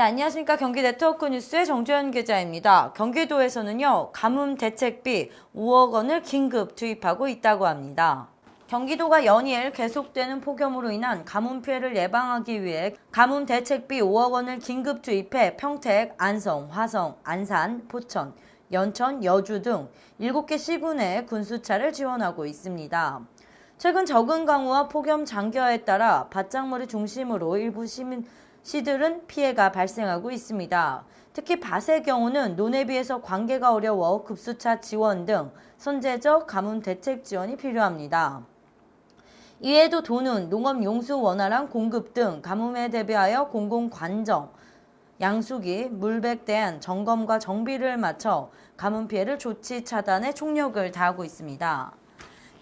네, 안녕하십니까. 경기 네트워크 뉴스의 정주현 기자입니다. 경기도에서는요, 가뭄 대책비 5억 원을 긴급 투입하고 있다고 합니다. 경기도가 연일 계속되는 폭염으로 인한 가뭄 피해를 예방하기 위해 가뭄 대책비 5억 원을 긴급 투입해 평택, 안성, 화성, 안산, 포천, 연천, 여주 등 7개 시군에 군수차를 지원하고 있습니다. 최근 적은 강우와 폭염 장기화에 따라 밭작물을 중심으로 일부 시민 시들은 피해가 발생하고 있습니다. 특히 밭의 경우는 논에 비해서 관계가 어려워 급수차 지원 등 선제적 가뭄 대책 지원이 필요합니다. 이외에도 도는 농업 용수 원활한 공급 등 가뭄에 대비하여 공공 관정, 양수기, 물백 대한 점검과 정비를 마쳐 가뭄 피해를 조치 차단에 총력을 다하고 있습니다.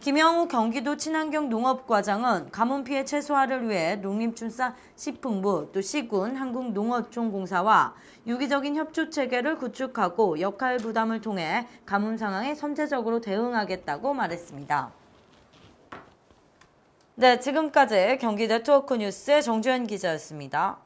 김영우 경기도 친환경 농업과장은 가뭄 피해 최소화를 위해 농림축산식품부 또 시군 한국농어촌공사와 유기적인 협조 체계를 구축하고 역할 부담을 통해 가뭄 상황에 선제적으로 대응하겠다고 말했습니다. 네, 지금까지 경기 네트워크 뉴스의 정주현 기자였습니다.